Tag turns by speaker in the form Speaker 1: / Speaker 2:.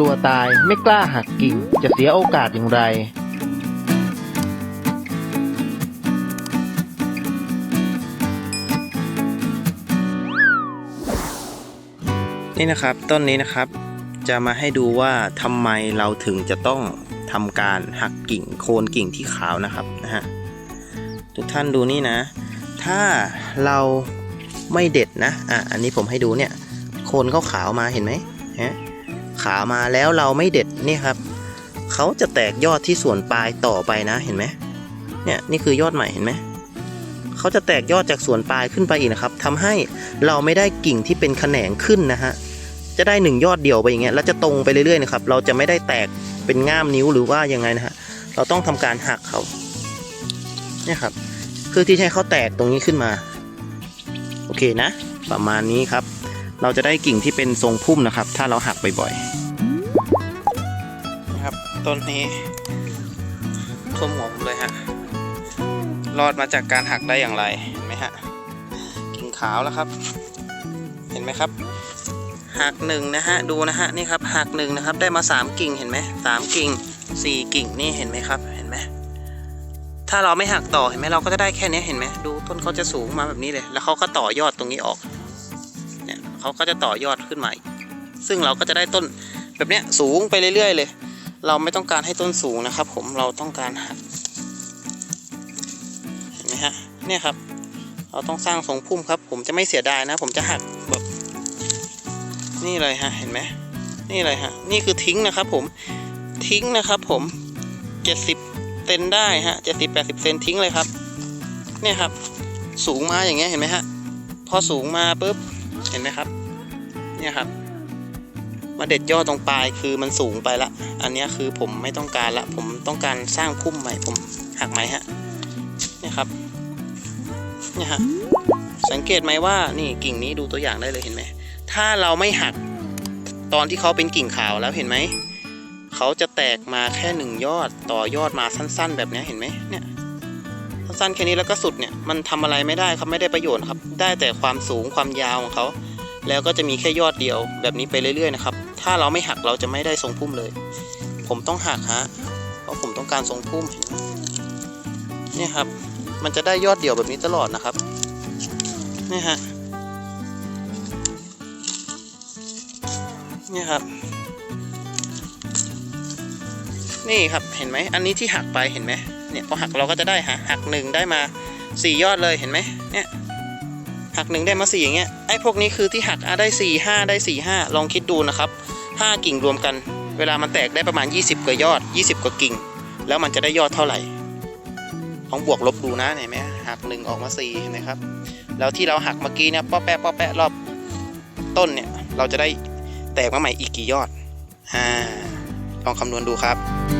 Speaker 1: ลัวตายไม่กล้าหักกิ่ง จะเสียโอกาสอย่างไร
Speaker 2: นี่นะครับต้นนี้นะครับ จะมาให้ดูว่าทำไมเราถึงจะต้องทำการหักกิ่งโคนกิ่งที่ขาวนะครับนะฮะทุกท่านดูนี่นะ ถ้าเราไม่เด็ดนะอะอันนี้ผมให้ดูเนี่ย โคนเขาขาวมาเห็นไหมฮะ ขามาแล้วเราไม่เด็ดนี่ครับเขาจะแตกยอดที่ส่วนปลายต่อไปนะเห็นไหมเนี่ยนี่คือยอดใหม่เห็นไหมเขาจะแตกยอดจากส่วนปลายขึ้นไปอีกนะครับทำให้เราไม่ได้กิ่งที่เป็นแขนงขึ้นนะฮะจะได้หนึ่งยอดเดียวไปอย่างเงี้ยแล้วจะตรงไปเรื่อยๆนะครับ เราจะไม่ได้แตกเป็นง่ามนิ้วหรือว่ายังไงนะฮะเราต้องทำการหักเขาเนี่ยครับเพื่อที่จะให้เขาแตกตรงนี้ขึ้นมา โอเคนะ ประมาณนี้ครับ เราจะได้กิ่งที่เป็นทรงพุ่มนะครับ ถ้าเราหักบ่อยๆนะครับต้นนี้ท่วมหัวผมเลยฮะรอดมาจากการหักได้อย่างไรเห็นไหมฮะกิ่งขาวแล้วครับ เห็นไหมครับหักหนึ่งนะฮะดูนะฮะนี่ครับหักหนึ่งนะครับ ได้มาสามกิ่งเห็นไหมสามกิ่งสี่กิ่งนี่เห็นไหมครับเห็นไหมถ้าเราไม่หักต่อเห็นไหมเราก็จะได้แค่นี้เห็นไหมดูต้นเขาจะสูงมาแบบนี้เลย แล้วเขาก็ต่อยอดตรงนี้ออก เขาก็จะต่อยอดขึ้นมาอีกซึ่งเราก็จะได้ต้นแบบเนี้ยสูงไปเรื่อยๆเลย เราไม่ต้องการให้ต้นสูงนะครับ ผมเราต้องการหักเห็นไหมฮะเนี่ยครับ เราต้องสร้างทรงพุ่มครับ ผมจะไม่เสียดายนะ ผมจะหักแบบนี่เลยฮะเห็นไหมนี่เลยฮะนี่คือทิ้งนะครับ ผมทิ้งนะครับ ผมเจ็ดสิบเซนได้ฮะเจ็ดสิบแปดสิบเซนทิ้งเลยครับ เนี่ยครับ สูงมาอย่างเงี้ยเห็นไหมฮะพอสูงมาปุ๊บ เห็นไหมครับ เนี่ยครับ มาเด็ดยอดตรงปลายคือมันสูงไปละ อันนี้คือผมไม่ต้องการละ ผมต้องการสร้างพุ่มใหม่ผมหักไหมฮะเนี่ยครับเนี่ยฮะสังเกตไหมว่านี่กิ่งนี้ดูตัวอย่างได้เลยเห็นไหมถ้าเราไม่หักตอนที่เขาเป็นกิ่งขาวแล้วเห็นไหมเขาจะแตกมาแค่หนึ่งยอดต่อยอดมาสั้น ๆ แบบนี้เห็นไหมเนี่ย สั้นๆแค่นี้แล้วก็สุดเนี่ยมันทำอะไรไม่ได้ครับไม่ได้ประโยชน์ครับ ได้แต่ความสูงความยาวของเขาแล้วก็จะมีแค่ยอดเดียวแบบนี้ไปเรื่อยๆนะครับ ถ้าเราไม่หักเราจะไม่ได้ทรงพุ่มเลย ผมต้องหักฮะเพราะผมต้องการทรงพุ่มเนี่ยครับ มันจะได้ยอดเดียวแบบนี้ตลอดนะครับนี่ฮะนี่ครับ นี่ครับเห็นไหมอันนี้ที่หักไปเห็นไหม เนี่ยพอหักเราก็จะได้ฮะหักหนึ่งได้มาสี่ยอดเลยเห็นไหมเนี่ยหักหนึ่งได้มาสี่อย่างเงี้ยไอ้พวกนี้คือที่หักอะได้สี่ห้าได้สี่ห้าลองคิดดูนะครับห้ากิ่งรวมกัน เวลามันแตกได้ประมาณ 20 กว่ายอด 20 กว่ากิ่ง แล้วมันจะได้ยอดเท่าไหร่ลองบวกลบดูนะเห็นไหมหักหนึ่งออกมาสี่เห็นไหมครับแล้วที่เราหักเมื่อกี้เนี่ยป้อแปะป้อแปะรอบต้นเนี่ยเราจะได้แตกมาใหม่อีกกี่ยอดอ่าลองคำนวณดูครับ